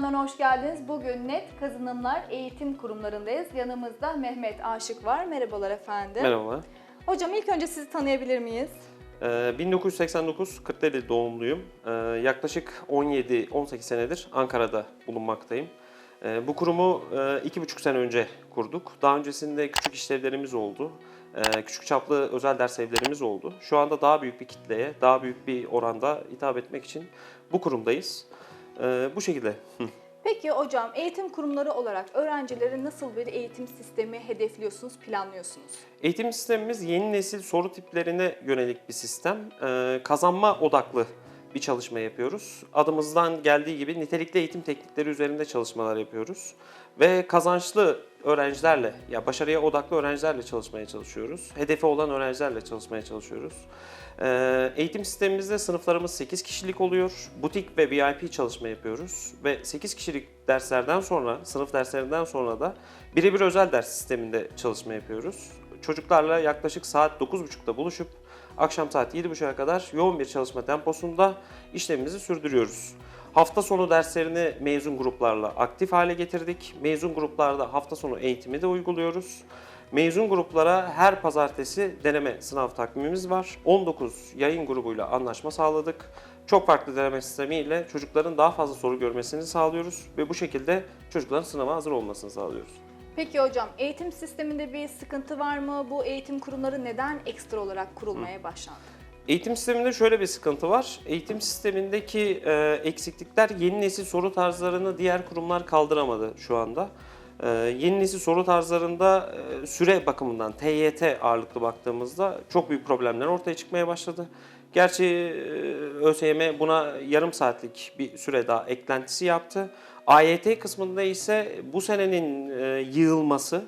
Ekranlarına hoş geldiniz. Bugün Net Kazanımlar Eğitim Kurumlarındayız. Yanımızda Mehmet Aşık var. Merhabalar efendim. Merhaba. Hocam ilk önce sizi tanıyabilir miyiz? Ee, 1989 Kırklareli doğumluyum. Ee, yaklaşık 17-18 senedir Ankara'da bulunmaktayım. Ee, bu kurumu e, iki buçuk sene önce kurduk. Daha öncesinde küçük işlevlerimiz oldu. Ee, küçük çaplı özel ders evlerimiz oldu. Şu anda daha büyük bir kitleye, daha büyük bir oranda hitap etmek için bu kurumdayız. Ee, bu şekilde. Hı. Peki hocam eğitim kurumları olarak öğrencilere nasıl bir eğitim sistemi hedefliyorsunuz, planlıyorsunuz? Eğitim sistemimiz yeni nesil soru tiplerine yönelik bir sistem. Ee, kazanma odaklı bir çalışma yapıyoruz. Adımızdan geldiği gibi nitelikli eğitim teknikleri üzerinde çalışmalar yapıyoruz. Ve kazançlı öğrencilerle, ya başarıya odaklı öğrencilerle çalışmaya çalışıyoruz. Hedefi olan öğrencilerle çalışmaya çalışıyoruz. Ee, eğitim sistemimizde sınıflarımız 8 kişilik oluyor. Butik ve VIP çalışma yapıyoruz. Ve 8 kişilik derslerden sonra, sınıf derslerinden sonra da birebir özel ders sisteminde çalışma yapıyoruz. Çocuklarla yaklaşık saat 9.30'da buluşup akşam saat 7.30'a kadar yoğun bir çalışma temposunda işlemimizi sürdürüyoruz. Hafta sonu derslerini mezun gruplarla aktif hale getirdik. Mezun gruplarda hafta sonu eğitimi de uyguluyoruz. Mezun gruplara her pazartesi deneme sınav takvimimiz var. 19 yayın grubuyla anlaşma sağladık. Çok farklı deneme sistemiyle çocukların daha fazla soru görmesini sağlıyoruz ve bu şekilde çocukların sınava hazır olmasını sağlıyoruz. Peki hocam eğitim sisteminde bir sıkıntı var mı? Bu eğitim kurumları neden ekstra olarak kurulmaya başlandı? Eğitim sisteminde şöyle bir sıkıntı var. Eğitim sistemindeki eksiklikler yeni nesil soru tarzlarını diğer kurumlar kaldıramadı şu anda. E, yeni nesil soru tarzlarında e, süre bakımından TYT ağırlıklı baktığımızda çok büyük problemler ortaya çıkmaya başladı. Gerçi e, ÖSYM buna yarım saatlik bir süre daha eklentisi yaptı. AYT kısmında ise bu senenin e, yığılması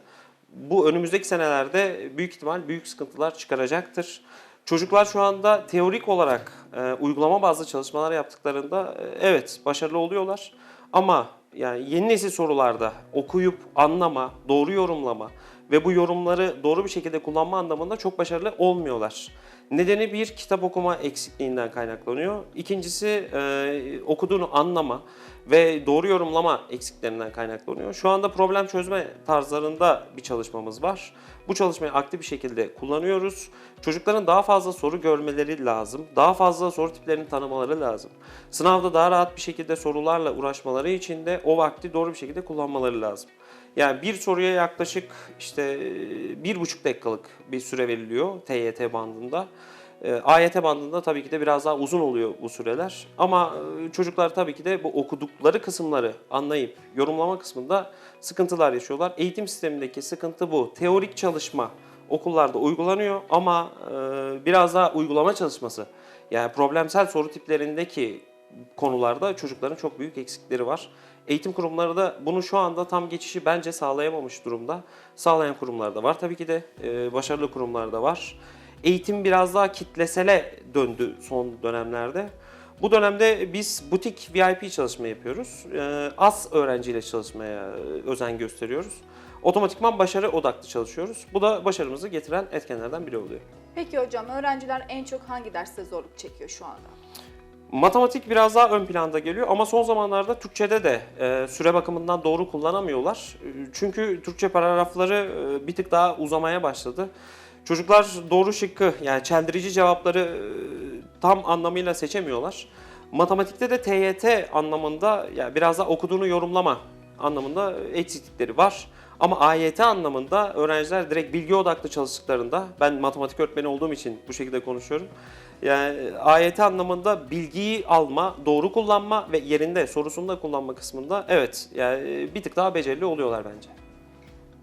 bu önümüzdeki senelerde büyük ihtimal büyük sıkıntılar çıkaracaktır. Çocuklar şu anda teorik olarak e, uygulama bazlı çalışmalar yaptıklarında e, evet başarılı oluyorlar. Ama yani yeni nesil sorularda okuyup anlama, doğru yorumlama ve bu yorumları doğru bir şekilde kullanma anlamında çok başarılı olmuyorlar. Nedeni bir kitap okuma eksikliğinden kaynaklanıyor. İkincisi e, okuduğunu anlama ve doğru yorumlama eksiklerinden kaynaklanıyor. Şu anda problem çözme tarzlarında bir çalışmamız var. Bu çalışmayı aktif bir şekilde kullanıyoruz. Çocukların daha fazla soru görmeleri lazım. Daha fazla soru tiplerini tanımaları lazım. Sınavda daha rahat bir şekilde sorularla uğraşmaları için de o vakti doğru bir şekilde kullanmaları lazım. Yani bir soruya yaklaşık işte e, bir buçuk dakikalık bir süre veriliyor TYT bandında. E, AYT bandında tabii ki de biraz daha uzun oluyor bu süreler. Ama e, çocuklar tabii ki de bu okudukları kısımları anlayıp yorumlama kısmında sıkıntılar yaşıyorlar. Eğitim sistemindeki sıkıntı bu. Teorik çalışma okullarda uygulanıyor ama biraz daha uygulama çalışması yani problemsel soru tiplerindeki konularda çocukların çok büyük eksikleri var. Eğitim kurumları da bunu şu anda tam geçişi bence sağlayamamış durumda. Sağlayan kurumlar da var tabii ki de e, başarılı kurumlar da var. Eğitim biraz daha kitlesele döndü son dönemlerde. Bu dönemde biz butik VIP çalışma yapıyoruz. E, az öğrenciyle çalışmaya e, özen gösteriyoruz. Otomatikman başarı odaklı çalışıyoruz. Bu da başarımızı getiren etkenlerden biri oluyor. Peki hocam öğrenciler en çok hangi derste zorluk çekiyor şu anda? Matematik biraz daha ön planda geliyor ama son zamanlarda Türkçe'de de e, süre bakımından doğru kullanamıyorlar. E, Çünkü Türkçe paragrafları e, bir tık daha uzamaya başladı. Çocuklar doğru şıkkı yani çeldirici cevapları e, tam anlamıyla seçemiyorlar. Matematikte de TYT anlamında yani biraz daha okuduğunu yorumlama anlamında eksiklikleri var. Ama AYT anlamında öğrenciler direkt bilgi odaklı çalıştıklarında, ben matematik öğretmeni olduğum için bu şekilde konuşuyorum. Yani AYT anlamında bilgiyi alma, doğru kullanma ve yerinde sorusunda kullanma kısmında evet yani bir tık daha becerili oluyorlar bence.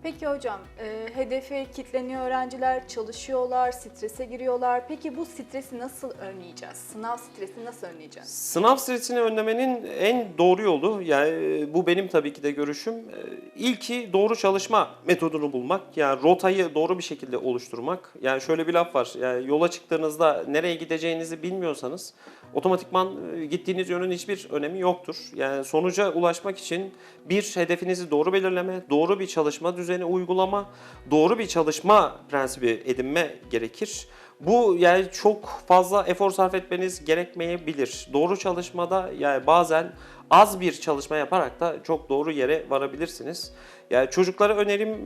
Peki hocam, e, hedefe kitleniyor öğrenciler, çalışıyorlar, strese giriyorlar. Peki bu stresi nasıl önleyeceğiz? Sınav stresini nasıl önleyeceğiz? Sınav stresini önlemenin en doğru yolu, yani e, bu benim tabii ki de görüşüm, e, ilki doğru çalışma metodunu bulmak, yani rotayı doğru bir şekilde oluşturmak. Yani şöyle bir laf var, yani yola çıktığınızda nereye gideceğinizi bilmiyorsanız otomatikman e, gittiğiniz yönün hiçbir önemi yoktur. Yani sonuca ulaşmak için bir hedefinizi doğru belirleme, doğru bir çalışma düzeni uygulama, doğru bir çalışma prensibi edinme gerekir. Bu yani çok fazla efor sarf etmeniz gerekmeyebilir. Doğru çalışmada yani bazen az bir çalışma yaparak da çok doğru yere varabilirsiniz. Yani çocuklara önerim,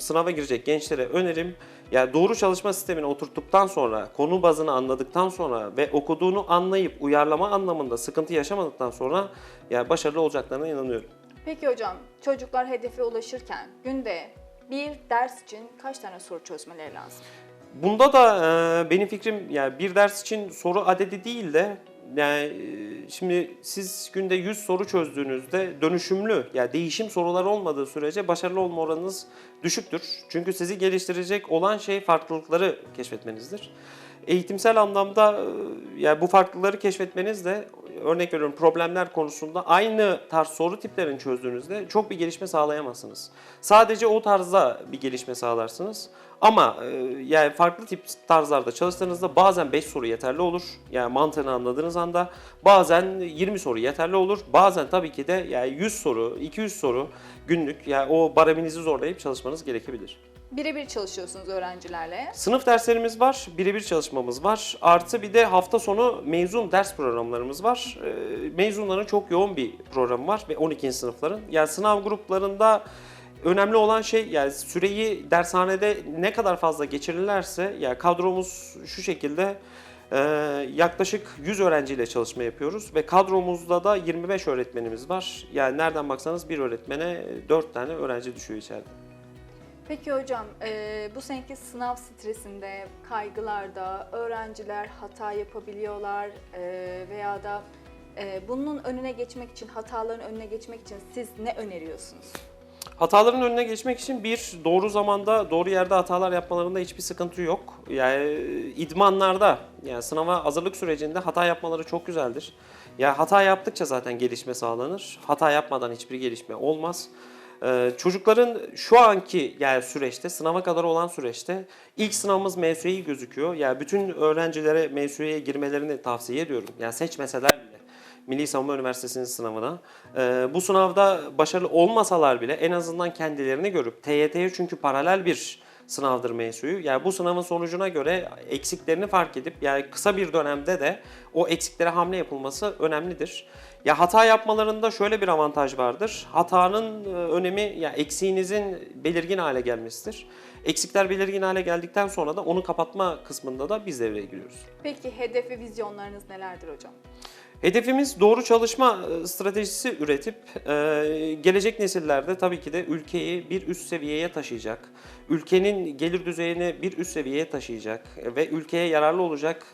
sınava girecek gençlere önerim, yani doğru çalışma sistemini oturttuktan sonra, konu bazını anladıktan sonra ve okuduğunu anlayıp uyarlama anlamında sıkıntı yaşamadıktan sonra yani başarılı olacaklarına inanıyorum. Peki hocam, çocuklar hedefe ulaşırken günde bir ders için kaç tane soru çözmeleri lazım? Bunda da e, benim fikrim yani bir ders için soru adedi değil de yani e, şimdi siz günde 100 soru çözdüğünüzde dönüşümlü yani değişim sorular olmadığı sürece başarılı olma oranınız düşüktür. Çünkü sizi geliştirecek olan şey farklılıkları keşfetmenizdir. Eğitimsel anlamda e, yani bu farklılıkları keşfetmeniz de örnek veriyorum problemler konusunda aynı tarz soru tiplerini çözdüğünüzde çok bir gelişme sağlayamazsınız. Sadece o tarzda bir gelişme sağlarsınız. Ama e, yani farklı tip tarzlarda çalıştığınızda bazen 5 soru yeterli olur. Yani mantığını anladığınız anda bazen 20 soru yeterli olur. Bazen tabii ki de yani 100 soru, 200 soru günlük yani o bareminizi zorlayıp çalışmanız gerekebilir. Birebir çalışıyorsunuz öğrencilerle. Sınıf derslerimiz var, birebir çalışmamız var. Artı bir de hafta sonu mezun ders programlarımız var. Ee, Mezunların çok yoğun bir programı var ve 12. sınıfların. Yani sınav gruplarında önemli olan şey yani süreyi dershanede ne kadar fazla geçirirlerse yani kadromuz şu şekilde e, yaklaşık 100 öğrenciyle çalışma yapıyoruz ve kadromuzda da 25 öğretmenimiz var. Yani nereden baksanız bir öğretmene 4 tane öğrenci düşüyor içeride. Peki hocam, e, bu seneki sınav stresinde, kaygılarda öğrenciler hata yapabiliyorlar e, veya da e, bunun önüne geçmek için, hataların önüne geçmek için siz ne öneriyorsunuz? Hataların önüne geçmek için bir doğru zamanda doğru yerde hatalar yapmalarında hiçbir sıkıntı yok. Yani idmanlarda yani sınava hazırlık sürecinde hata yapmaları çok güzeldir. Ya hata yaptıkça zaten gelişme sağlanır. Hata yapmadan hiçbir gelişme olmaz. Ee, çocukların şu anki yani süreçte sınava kadar olan süreçte ilk sınavımız MSÜ'yi gözüküyor. Yani bütün öğrencilere MSÜ'ye girmelerini tavsiye ediyorum. Yani seçmeseler bile. Milli Savunma Üniversitesi'nin sınavına. Ee, bu sınavda başarılı olmasalar bile en azından kendilerini görüp TYT'ye çünkü paralel bir sınavdır MSÜ'yü. Yani bu sınavın sonucuna göre eksiklerini fark edip yani kısa bir dönemde de o eksiklere hamle yapılması önemlidir. Ya hata yapmalarında şöyle bir avantaj vardır. Hatanın e, önemi ya eksiğinizin belirgin hale gelmesidir. Eksikler belirgin hale geldikten sonra da onu kapatma kısmında da biz devreye giriyoruz. Peki hedef ve vizyonlarınız nelerdir hocam? Hedefimiz doğru çalışma e, stratejisi üretip e, gelecek nesillerde tabii ki de ülkeyi bir üst seviyeye taşıyacak, ülkenin gelir düzeyini bir üst seviyeye taşıyacak ve ülkeye yararlı olacak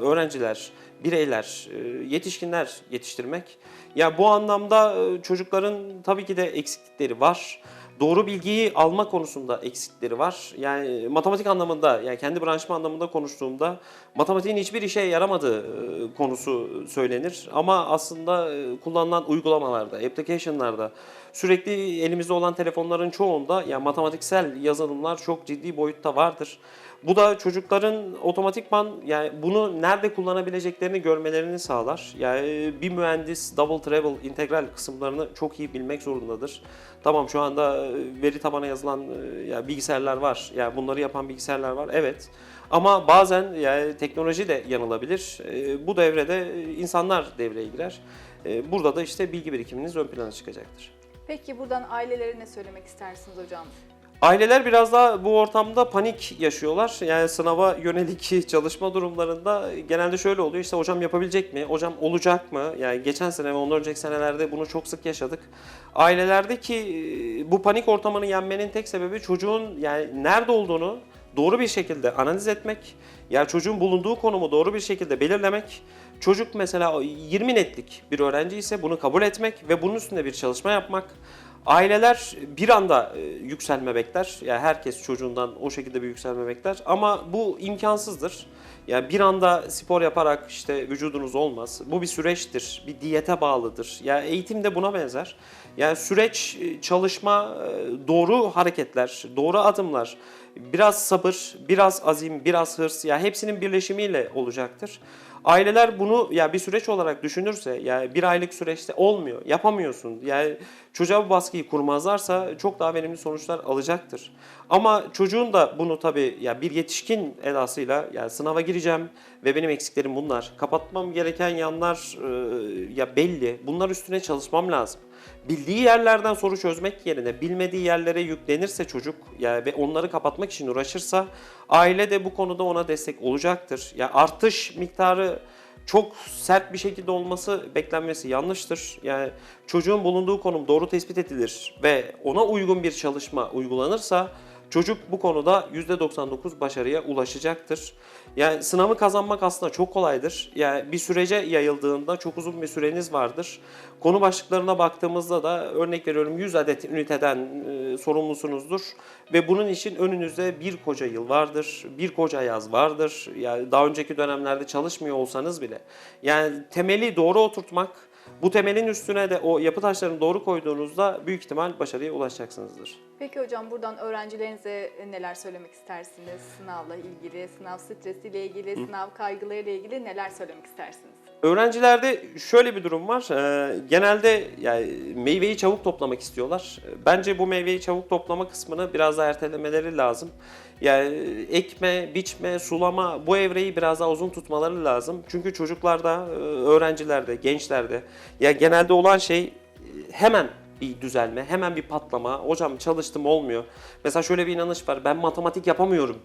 öğrenciler, bireyler, e, yetişkinler yetiştirmek. Ya bu anlamda e, çocukların tabii ki de eksiklikleri var. Doğru bilgiyi alma konusunda eksikleri var. Yani matematik anlamında, yani kendi branşım anlamında konuştuğumda matematiğin hiçbir işe yaramadığı e, konusu söylenir. Ama aslında e, kullanılan uygulamalarda, application'larda sürekli elimizde olan telefonların çoğunda yani matematiksel yazılımlar çok ciddi boyutta vardır. Bu da çocukların otomatikman yani bunu nerede kullanabileceklerini görmelerini sağlar. Yani bir mühendis double travel integral kısımlarını çok iyi bilmek zorundadır. Tamam şu anda veri tabana yazılan e, ya bilgisayarlar var. Yani bunları yapan bilgisayarlar var. Evet. Ama bazen yani teknoloji de yanılabilir. E, Bu devrede insanlar devreye girer. E, Burada da işte bilgi birikiminiz ön plana çıkacaktır. Peki buradan ailelere ne söylemek istersiniz hocam? Aileler biraz daha bu ortamda panik yaşıyorlar. Yani sınava yönelik çalışma durumlarında genelde şöyle oluyor. İşte hocam yapabilecek mi? Hocam olacak mı? Yani geçen sene ve ondan önceki senelerde bunu çok sık yaşadık. Ailelerdeki e, bu panik ortamını yenmenin tek sebebi çocuğun yani nerede olduğunu doğru bir şekilde analiz etmek. Yani çocuğun bulunduğu konumu doğru bir şekilde belirlemek. Çocuk mesela 20 netlik bir öğrenci ise bunu kabul etmek ve bunun üstünde bir çalışma yapmak. Aileler bir anda e, yükselme bekler. Yani herkes çocuğundan o şekilde bir yükselme bekler. Ama bu imkansızdır. Yani bir anda spor yaparak işte vücudunuz olmaz. Bu bir süreçtir. Bir diyete bağlıdır. Yani eğitim de buna benzer. Yani süreç, e, çalışma, e, doğru hareketler, doğru adımlar, biraz sabır, biraz azim, biraz hırs. Yani hepsinin birleşimiyle olacaktır. Aileler bunu ya bir süreç olarak düşünürse yani bir aylık süreçte olmuyor, yapamıyorsun. Yani çocuğa bu baskıyı kurmazlarsa çok daha verimli sonuçlar alacaktır. Ama çocuğun da bunu tabii ya bir yetişkin edasıyla yani sınava gireceğim ve benim eksiklerim bunlar. Kapatmam gereken yanlar ya belli. Bunlar üstüne çalışmam lazım. Bildiği yerlerden soru çözmek yerine bilmediği yerlere yüklenirse çocuk yani ve onları kapatmak için uğraşırsa aile de bu konuda ona destek olacaktır. Ya artış miktarı çok sert bir şekilde olması beklenmesi yanlıştır. Yani çocuğun bulunduğu konum doğru tespit edilir ve ona uygun bir çalışma uygulanırsa çocuk bu konuda %99 başarıya ulaşacaktır. Yani sınavı kazanmak aslında çok kolaydır. Yani bir sürece yayıldığında çok uzun bir süreniz vardır. Konu başlıklarına baktığımızda da örnek veriyorum 100 adet üniteden e, sorumlusunuzdur ve bunun için önünüzde bir koca yıl vardır, bir koca yaz vardır. Yani daha önceki dönemlerde çalışmıyor olsanız bile. Yani temeli doğru oturtmak, bu temelin üstüne de o yapı taşlarını doğru koyduğunuzda büyük ihtimal başarıya ulaşacaksınızdır. Peki hocam buradan öğrencilerinize neler söylemek istersiniz? Sınavla ilgili, sınav stresiyle ilgili, sınav kaygılarıyla ilgili neler söylemek istersiniz? Öğrencilerde şöyle bir durum var. Ee, genelde yani meyveyi çabuk toplamak istiyorlar. Bence bu meyveyi çabuk toplama kısmını biraz daha ertelemeleri lazım. Yani ekme, biçme, sulama bu evreyi biraz daha uzun tutmaları lazım. Çünkü çocuklarda, e, öğrencilerde, gençlerde ya genelde olan şey e, hemen bir düzelme, hemen bir patlama. Hocam çalıştım olmuyor. Mesela şöyle bir inanış var. Ben matematik yapamıyorum.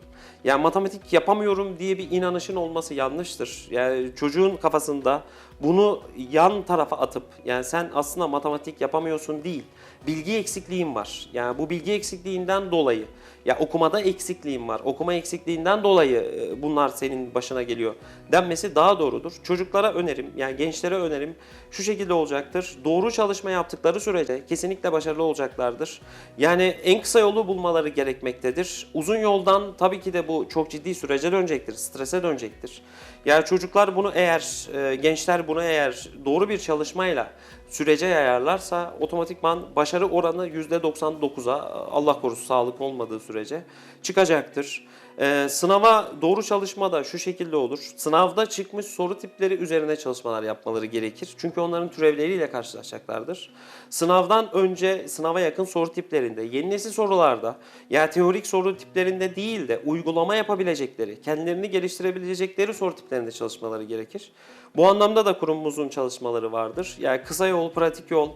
Yani matematik yapamıyorum diye bir inanışın olması yanlıştır. Yani çocuğun kafasında bunu yan tarafa atıp yani sen aslında matematik yapamıyorsun değil. Bilgi eksikliğin var. Yani bu bilgi eksikliğinden dolayı ya okumada eksikliğin var. Okuma eksikliğinden dolayı e, bunlar senin başına geliyor denmesi daha doğrudur. Çocuklara önerim yani gençlere önerim şu şekilde olacaktır. Doğru çalışma yaptıkları sürece kesinlikle başarılı olacaklardır. Yani en kısa yolu bulmaları gerekmektedir. Uzun yoldan tabii ki de bu çok ciddi sürece dönecektir, strese dönecektir. Yani çocuklar bunu eğer, e, gençler bunu eğer doğru bir çalışmayla sürece yayarlarsa otomatikman başarı oranı %99'a Allah korusun sağlık olmadığı sürece çıkacaktır. Ee, sınava doğru çalışma da şu şekilde olur. Sınavda çıkmış soru tipleri üzerine çalışmalar yapmaları gerekir. Çünkü onların türevleriyle karşılaşacaklardır. Sınavdan önce sınava yakın soru tiplerinde, yeni nesil sorularda yani teorik soru tiplerinde değil de uygulama yapabilecekleri, kendilerini geliştirebilecekleri soru tiplerinde çalışmaları gerekir. Bu anlamda da kurumumuzun çalışmaları vardır. Yani kısa yol, pratik yol,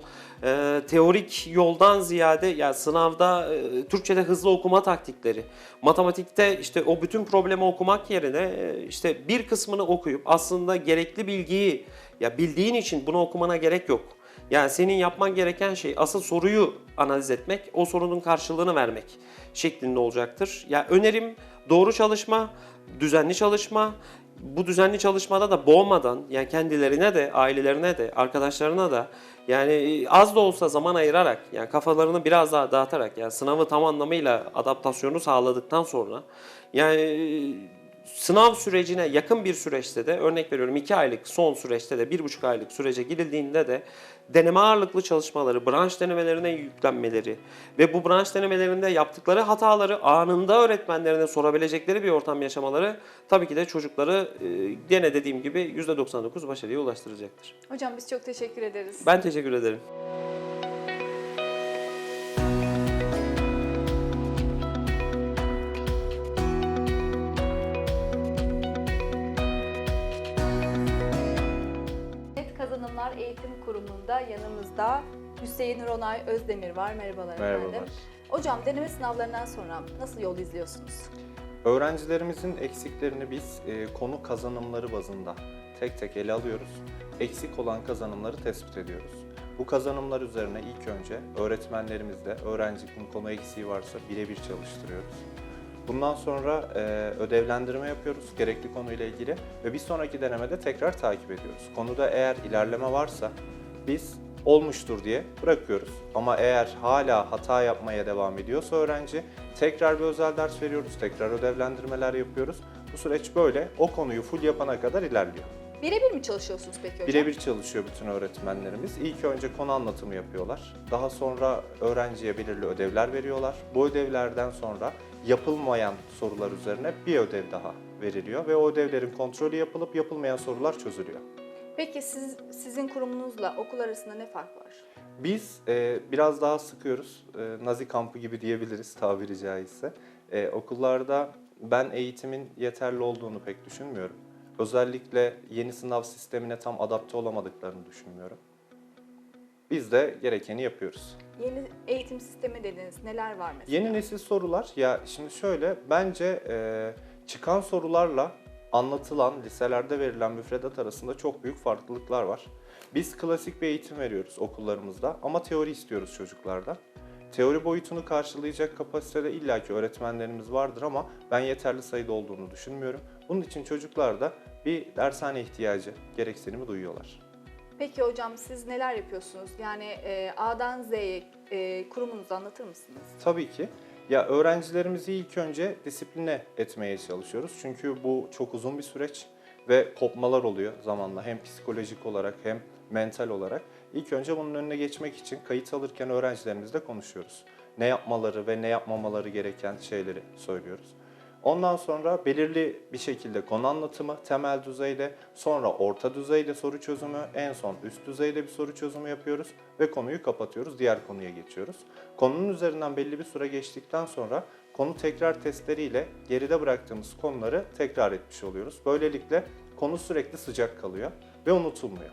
e, teorik yoldan ziyade yani sınavda e, Türkçe'de hızlı okuma taktikleri, matematikte işte o bütün problemi okumak yerine e, işte bir kısmını okuyup aslında gerekli bilgiyi ya bildiğin için bunu okumana gerek yok. Yani senin yapman gereken şey asıl soruyu analiz etmek, o sorunun karşılığını vermek şeklinde olacaktır. Ya önerim doğru çalışma, düzenli çalışma, bu düzenli çalışmada da boğmadan yani kendilerine de, ailelerine de, arkadaşlarına da yani az da olsa zaman ayırarak yani kafalarını biraz daha dağıtarak yani sınavı tam anlamıyla adaptasyonu sağladıktan sonra yani sınav sürecine yakın bir süreçte de örnek veriyorum 2 aylık son süreçte de 1,5 aylık sürece girildiğinde de deneme ağırlıklı çalışmaları, branş denemelerine yüklenmeleri ve bu branş denemelerinde yaptıkları hataları anında öğretmenlerine sorabilecekleri bir ortam yaşamaları tabii ki de çocukları e, gene dediğim gibi %99 başarıya ulaştıracaktır. Hocam biz çok teşekkür ederiz. Ben teşekkür ederim. Yanımızda Hüseyin Ronay Özdemir var. Merhabalar Merhabalar. efendim. Hocam deneme sınavlarından sonra nasıl yol izliyorsunuz? Öğrencilerimizin eksiklerini biz e, konu kazanımları bazında tek tek ele alıyoruz. Eksik olan kazanımları tespit ediyoruz. Bu kazanımlar üzerine ilk önce öğretmenlerimizle öğrencinin konu eksiği varsa birebir çalıştırıyoruz. Bundan sonra e, ödevlendirme yapıyoruz gerekli konuyla ilgili ve bir sonraki denemede tekrar takip ediyoruz. Konuda eğer ilerleme varsa biz olmuştur diye bırakıyoruz. Ama eğer hala hata yapmaya devam ediyorsa öğrenci tekrar bir özel ders veriyoruz, tekrar ödevlendirmeler yapıyoruz. Bu süreç böyle o konuyu full yapana kadar ilerliyor. Birebir mi çalışıyorsunuz peki hocam? Birebir çalışıyor bütün öğretmenlerimiz. İlk önce konu anlatımı yapıyorlar. Daha sonra öğrenciye belirli ödevler veriyorlar. Bu ödevlerden sonra yapılmayan sorular üzerine bir ödev daha veriliyor ve o ödevlerin kontrolü yapılıp yapılmayan sorular çözülüyor. Peki siz, sizin kurumunuzla okul arasında ne fark var? Biz e, biraz daha sıkıyoruz. E, Nazi kampı gibi diyebiliriz tabiri caizse. E, okullarda ben eğitimin yeterli olduğunu pek düşünmüyorum. Özellikle yeni sınav sistemine tam adapte olamadıklarını düşünmüyorum. Biz de gerekeni yapıyoruz. Yeni eğitim sistemi dediniz. Neler var mesela? Yeni nesil sorular, ya şimdi şöyle, bence e, çıkan sorularla anlatılan, liselerde verilen müfredat arasında çok büyük farklılıklar var. Biz klasik bir eğitim veriyoruz okullarımızda ama teori istiyoruz çocuklardan. Teori boyutunu karşılayacak kapasitede illaki öğretmenlerimiz vardır ama ben yeterli sayıda olduğunu düşünmüyorum. Bunun için çocuklar da bir dershane ihtiyacı, gereksinimi duyuyorlar. Peki hocam siz neler yapıyorsunuz? Yani e, A'dan Z'ye e, kurumunuzu anlatır mısınız? Tabii ki. Ya öğrencilerimizi ilk önce disipline etmeye çalışıyoruz. Çünkü bu çok uzun bir süreç ve kopmalar oluyor zamanla hem psikolojik olarak hem mental olarak. İlk önce bunun önüne geçmek için kayıt alırken öğrencilerimizle konuşuyoruz. Ne yapmaları ve ne yapmamaları gereken şeyleri söylüyoruz. Ondan sonra belirli bir şekilde konu anlatımı temel düzeyde, sonra orta düzeyde soru çözümü, en son üst düzeyde bir soru çözümü yapıyoruz ve konuyu kapatıyoruz, diğer konuya geçiyoruz. Konunun üzerinden belli bir süre geçtikten sonra konu tekrar testleriyle geride bıraktığımız konuları tekrar etmiş oluyoruz. Böylelikle konu sürekli sıcak kalıyor ve unutulmuyor.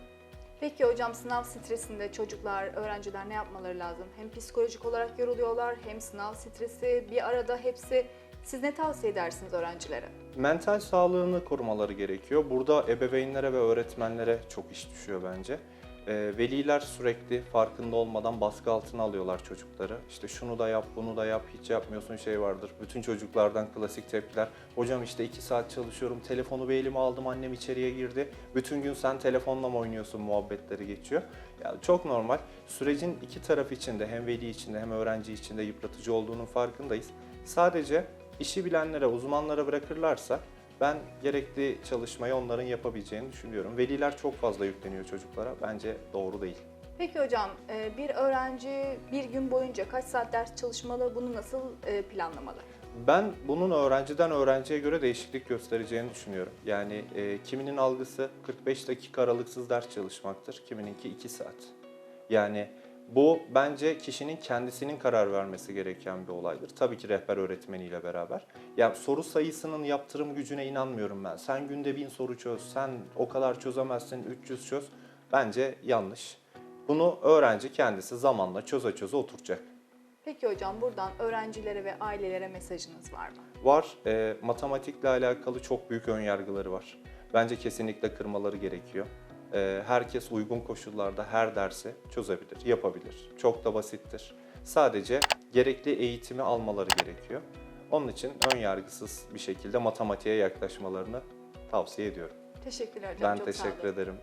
Peki hocam sınav stresinde çocuklar, öğrenciler ne yapmaları lazım? Hem psikolojik olarak yoruluyorlar hem sınav stresi bir arada hepsi. Siz ne tavsiye edersiniz öğrencilere? Mental sağlığını korumaları gerekiyor. Burada ebeveynlere ve öğretmenlere çok iş düşüyor bence. Ee, veliler sürekli farkında olmadan baskı altına alıyorlar çocukları. İşte şunu da yap, bunu da yap, hiç yapmıyorsun şey vardır. Bütün çocuklardan klasik tepkiler. Hocam işte iki saat çalışıyorum, telefonu bir elime aldım, annem içeriye girdi. Bütün gün sen telefonla mı oynuyorsun muhabbetleri geçiyor. Yani çok normal. Sürecin iki taraf için de hem veli için de hem öğrenci için de yıpratıcı olduğunun farkındayız. Sadece işi bilenlere, uzmanlara bırakırlarsa ben gerekli çalışmayı onların yapabileceğini düşünüyorum. Veliler çok fazla yükleniyor çocuklara. Bence doğru değil. Peki hocam e, bir öğrenci bir gün boyunca kaç saat ders çalışmalı? Bunu nasıl e, planlamalı? Ben bunun öğrenciden öğrenciye göre değişiklik göstereceğini düşünüyorum. Yani e, kiminin algısı 45 dakika aralıksız ders çalışmaktır, kimininki 2 saat. Yani bu bence kişinin kendisinin karar vermesi gereken bir olaydır. Tabii ki rehber öğretmeniyle beraber. Yani soru sayısının yaptırım gücüne inanmıyorum ben. Sen günde bin soru çöz, sen o kadar çözemezsin, 300 çöz. Bence yanlış. Bunu öğrenci kendisi zamanla çöze çöze oturacak. Peki hocam buradan öğrencilere ve ailelere mesajınız var mı? Var. E, matematikle alakalı çok büyük önyargıları var. Bence kesinlikle kırmaları gerekiyor. E, herkes uygun koşullarda her dersi çözebilir, yapabilir. Çok da basittir. Sadece gerekli eğitimi almaları gerekiyor. Onun için önyargısız bir şekilde matematiğe yaklaşmalarını tavsiye ediyorum. Teşekkürler hocam. Ben çok teşekkür ederim.